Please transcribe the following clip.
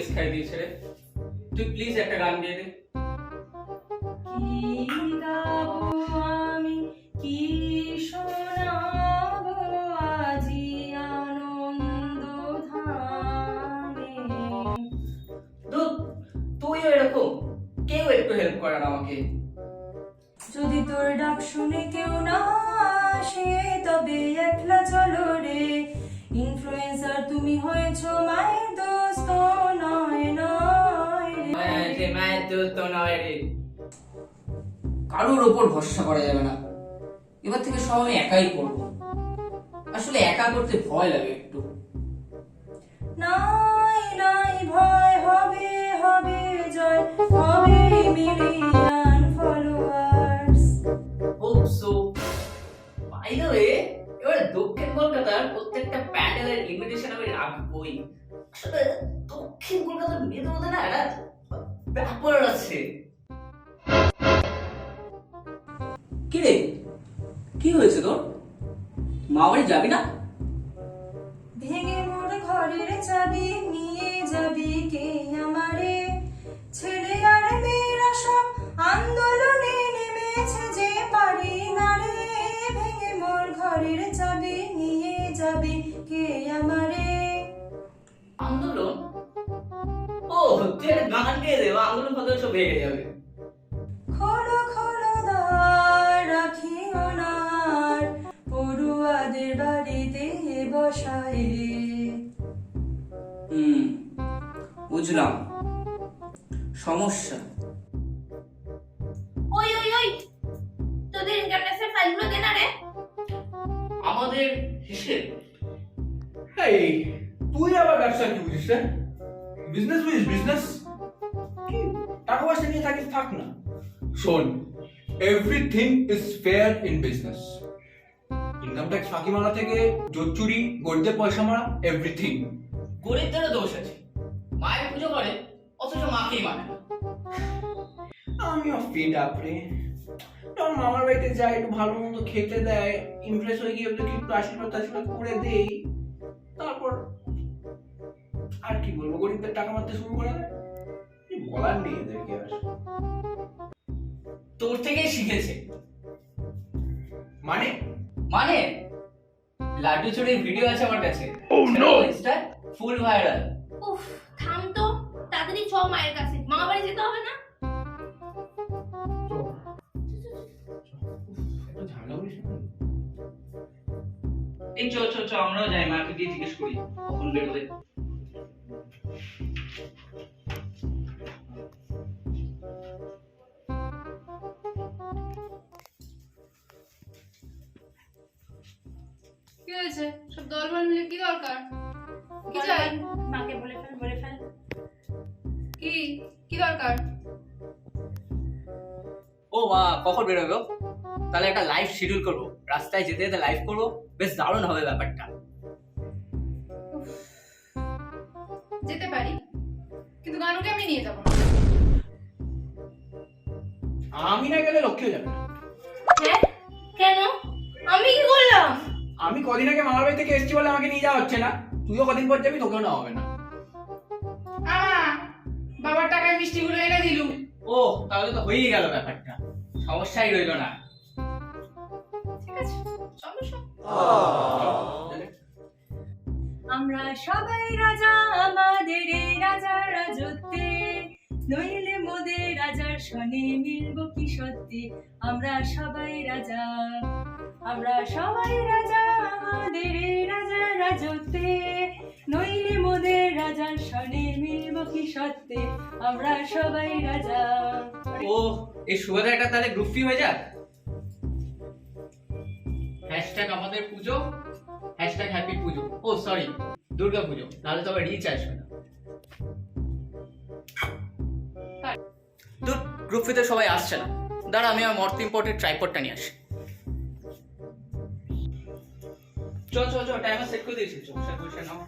Mace খাই দিয়েছে রে তুই প্লিজ একটা গান গেয়ে দে কি গাবো আমি কি শোনাবো আজি আনন্দ ধামে? ধুর, তুইও এরকম কেউ একটু হেল্প করে না আমাকে। যদি তোর ডাক শুনে কেউ না আসে তবে একলা চলো রে। ইনফ্লুয়েন্সার তুমি হয়েছো মায়ের মায়ের নয় রে। কারোর ওপর ভরসা করা যাবে না। এবার থেকে সব আমি একাই করব। আসলে একা করতে ভয় লাগে একটু। নাই নাই ভয় হবে হবে জয় হবে million followers hope so. By the way এবারে দক্ষিণ কলকাতার প্রত্যেকটা প্যান্ডেলের ইনভিটেশন আমি রাখবই। আসলে দক্ষিণ কলকাতার মেয়েদের মধ্যে না ব্যাপার আছে। কিরে? কি হয়েছে তোর? মা বাড়ি যাবি না? ভেঙে মোর ঘরের চাবি নিয়ে যাবি কে? তুই একটা গান গেয়ে দে আন্দোলন ফান্দোলন সব ভেঙে যাবে। খোলো খোলো দ্বার রাখি ওনার পড়ুয়াদের বাড়িতে বসায়। রে হুম বুঝলাম। সমস্যা। ওই ওই ওই তোদের ইনকাম ট্যাক্সের ফাইলগুলো দে না রে? আমাদের হিসেব। এই তুই আবার ব্যবসা কি বুঝিস রে বিজনেস বুঝিস বিজনেস টাকা পয়সা নিয়ে থাকিস থাক না। শোন everything is fair in business income tax ফাঁকি মারা থেকে জোর চুরি গরিবদের পয়সা মারা এভরিথিং গরিবদেরও দোষ আছে। মায়ের পুজো করে অথচ মাকেই মানে না। আমিও ফিড আপ রে। তখন মামার বাড়িতে যাই একটু ভালো মন্দ খেতে দেয় ইমপ্রেস হয়ে গিয়ে একটু আশীর্বাদ আশীর্বাদ করে দেই। কি বলব? গরিবদের টাকা মারতে শুরু করে দেয়। বলার নেই এদেরকে আর। তোর থেকেই শিখেছে। মানে? মানে? লাড্ডু চুরির ভিডিও আছে আমার কাছে। ইনস্টা ফুল ভাইরাল উফ থাম তো। তাড়াতাড়ি চ মায়ের কাছে। মামা বাড়ি যেতে হবে না? না। এই চ চ চ আমরাও যাই। মাকে দিয়ে জিজ্ঞেস করি। কখন বেরোবে কি হয়েছে? সব দলবল মিলে কি দরকার? কি চাই? মাকে বলে ফেল বলে ফেল। কি? কি দরকার? ও মা কখন বেরোবে তাহলে একটা লাইভ শিডিউল করব। রাস্তায় যেতে যেতে লাইভ করব। বেশ দারুণ হবে ব্যাপারটা। যেতে পারি কিন্তু গানুকে আমি নিয়ে যাব না। আমি না গেলে লক্ষ্যে যাবে হ্যাঁ? কেন? আমি কি করলাম? আমি কদিন আগে মামার বাড়ি থেকে এসেছি বলে আমাকে নিয়ে যাওয়া হচ্ছে না। তুইও কদিন পর যাবি তোকেও নেওয়া হবে না। আ বাবার টাকায় মিষ্টিগুলো এনে দিলুম। ও তাহলে তো হয়েই গেল ব্যাপারটা। সমস্যাই রইল না। ঠিক আছে চলো সব। আমরা সবাই রাজা, আমাদের রাজার রাজত্বে। নইলে মোদের রাজার সনে মিলব কি সত্যি? আমরা সবাই রাজা, আমরা সবাই রাজা, আমাদের রাজার রাজত্বে। নইলে মোদের রাজার সনে মিলব কি সত্যি? আমরা সবাই রাজা। ও এই সুগারটা তাহলে গ্রুপ ফি হয়ে যাক। হ্যাশট্যাগ আমাদের পুজো। হ্যাশট্যাগ হ্যাপি পুজো ও সরি দুর্গা পুজো নাহলে তবে রিচ আসবে না। দুর গ্রুপ ফিতে সবাই আসছে না। দাঁড়া, আমি আমার মর্ত ইম্পোর্টের ট্রাইপডটা নিয়ে আসি। চল চল চল টাইমার সেট করে দিয়েছি। স্যার বসে নাও।